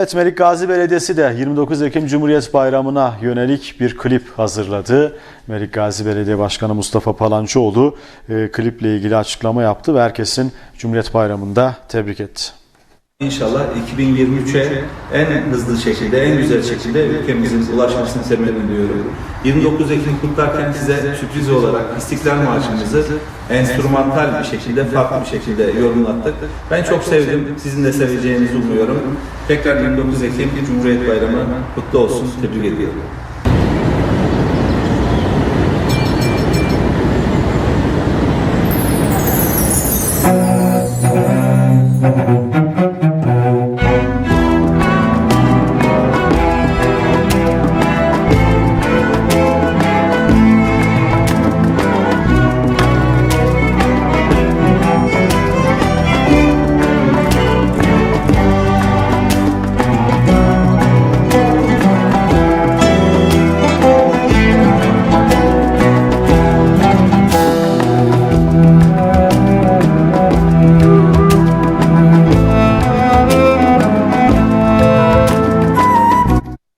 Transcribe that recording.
Evet, Melik Gazi Belediyesi de 29 Ekim Cumhuriyet Bayramı'na yönelik bir klip hazırladı. Melik Gazi Belediye Başkanı Mustafa Palancıoğlu e, kliple ilgili açıklama yaptı ve herkesin Cumhuriyet Bayramı'nda tebrik etti. İnşallah 2023'e en hızlı şekilde, en güzel şekilde ülkemizin ulaşmasını temenni ediyorum. 29 Ekim kutlarken size sürpriz olarak İstiklal Marşımızı enstrümantal bir şekilde, farklı bir şekilde yorumlattık. Ben çok sevdim, sizin de seveceğinizi umuyorum. Tekrar 29 Ekim Cumhuriyet Bayramı kutlu olsun, tebrik ediyorum.